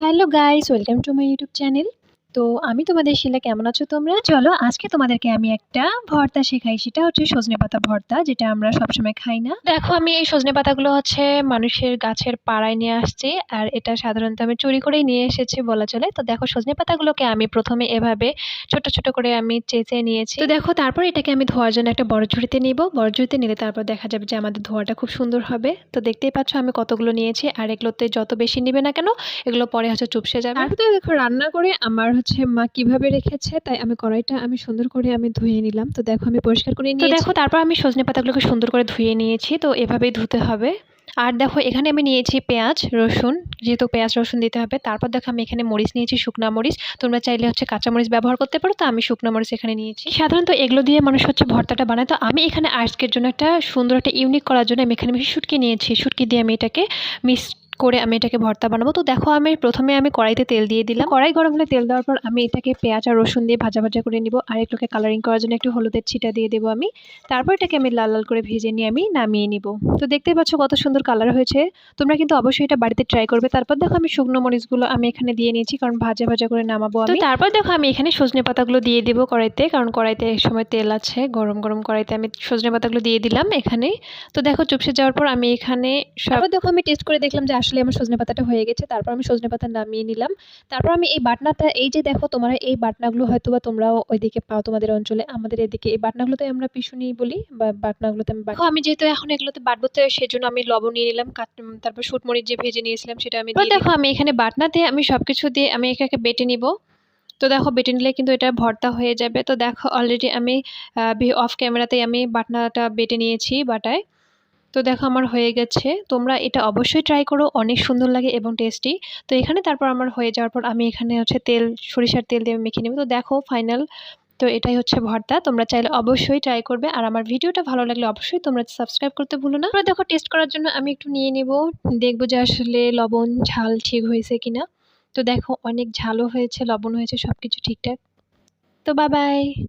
hello guys welcome to my YouTube channel তো আমি তোমাদের শিলা কেমন আছো তোমরা? চলো, আজকে তোমাদেরকে আমি একটা ভর্তা শেখাই। সেটা হচ্ছে সজনে পাতা ভর্তা, যেটা আমরা সবসময় খাই না। দেখো, আমি এই সজনে পাতাগুলো হচ্ছে মানুষের গাছের পাড়ায় নিয়ে আসছি, আর এটা সাধারণত আমি চুরি করেই নিয়ে এসেছি বলা চলে। তো দেখো, সজনে পাতাগুলোকে আমি প্রথমে এভাবে ছোট ছোট করে আমি চেঁচে নিয়েছি। তো দেখো, তারপর এটাকে আমি ধোয়ার জন্য একটা বড় ঝুড়িতে নিব। বড় ঝুড়িতে নিলে তারপর দেখা যাবে যে আমাদের ধোয়াটা খুব সুন্দর হবে। তো দেখতেই পাচ্ছ, আমি কতগুলো নিয়েছি, আর এগুলোতে যত বেশি নিবে না কেন, এগুলো পরে হচ্ছে চুপসে যাবে। তারপরে দেখো, রান্না করে আমার হচ্ছে মা কীভাবে রেখেছে তাই আমি কড়াইটা আমি সুন্দর করে আমি ধুয়ে নিলাম। তো দেখো আমি পরিষ্কার করে নিয়ে দেখো তারপর আমি সজনে পাতাগুলোকে সুন্দর করে ধুয়ে নিয়েছি তো এভাবেই ধুতে হবে। আর দেখো এখানে আমি নিয়েছি পেঁয়াজ রসুন যেহেতু পেঁয়াজ রসুন দিতে হবে তারপর দেখো আমি এখানে মরিচ নিয়েছি শুকনা মরিচ। তোমরা চাইলে হচ্ছে কাঁচা মরিচ ব্যবহার করতে পারো তো আমি শুকনা মরিচ এখানে নিয়েছি। সাধারণত এগুলো দিয়ে মানুষ হচ্ছে ভর্তাটা বানায় তো আমি এখানে আজকের জন্য একটা সুন্দর একটা ইউনিক করার জন্য আমি এখানে শুটকি নিয়েছি। শুটকি দিয়ে আমি এটাকে মিক্স করে আমি এটাকে ভর্তা বানাবো। তো দেখো আমি প্রথমে আমি কড়াইতে তেল দিয়ে দিলাম। কড়াই গরম হলে তেল দেওয়ার পর আমি এটাকে পেঁয়াজ আর রসুন দিয়ে ভাজা ভাজা করে নিব। আর এগুলোকে কালারিং করার জন্য একটু হলুদের ছিটা দিয়ে দেবো আমি। তারপর এটাকে আমি লাল লাল করে ভেজে নিয়ে আমি নামিয়ে নিব। তো দেখতেই পাচ্ছ কত সুন্দর কালার হয়েছে। তোমরা কিন্তু অবশ্যই এটা বাড়িতে ট্রাই করবে। তারপর দেখো আমি শুকনো মরিচগুলো আমি এখানে দিয়ে নিয়েছি কারণ ভাজা ভাজা করে নামাবো আমি। তারপর দেখো আমি এখানে সজনে পাতাগুলো দিয়ে দিব কড়াইতে কারণ কড়াইতে এক সময় তেল আছে গরম গরম কড়াইতে আমি সজনে পাতাগুলো দিয়ে দিলাম এখানে। তো দেখো চুপসে যাওয়ার পর আমি এখানে সব দেখো আমি টেস্ট করে দেখলাম যে আসলে আমার সজনে পাতাটা হয়ে গেছে তারপর আমি সজনে পাতা নামিয়ে নিলাম। তারপর আমি এই বাটনাটা এই যে দেখো তোমরা এই বাটনাগুলো হয়তো বা তোমরাও ওইদিকে পাও তোমাদের অঞ্চলে আমাদের এদিকে। এই বাটনাগুলোতে আমরা পিছুনি বলি বা বাটনাগুলোতে আমি বাটবো আমি যেহেতু এখন এগুলোতে বাটবো তো সেজন্য আমি লবণ নিয়ে নিলাম তারপর শুটমরিচ যে ভেজে নিয়েছিলাম সেটা আমি দেখো আমি এখানে বাটনাতে আমি সব কিছু দিয়ে আমি এটাকে বেটে নিব। তো দেখো বেটে নিলে কিন্তু এটা ভর্তা হয়ে যাবে। তো দেখো অলরেডি আমি অফ ক্যামেরাতেই আমি বাটনাটা বেটে নিয়েছি বাটায়। তো দেখো আমার হয়ে গেছে। তোমরা এটা অবশ্যই ট্রাই করো, অনেক সুন্দর লাগে এবং টেস্টি তো এখানে তারপর আমার হয়ে যাওয়ার পর আমি এখানে হচ্ছে তেল, সরিষার তেল দিয়ে মেখে নেব। তো দেখো ফাইনাল তো এটাই হচ্ছে ভর্তা। তোমরা চাইলে অবশ্যই ট্রাই করবে। আর আমার ভিডিওটা ভালো লাগলে অবশ্যই তোমরা সাবস্ক্রাইব করতে ভুলো না। দেখো টেস্ট করার জন্য আমি একটু নিয়ে নেব। দেখব যে আসলে লবণ, ঝাল ঠিক হয়েছে কিনা। তো দেখো অনেক ঝালও হয়েছে লবণ হয়েছে সব কিছু ঠিকঠাক। তো বাই বাই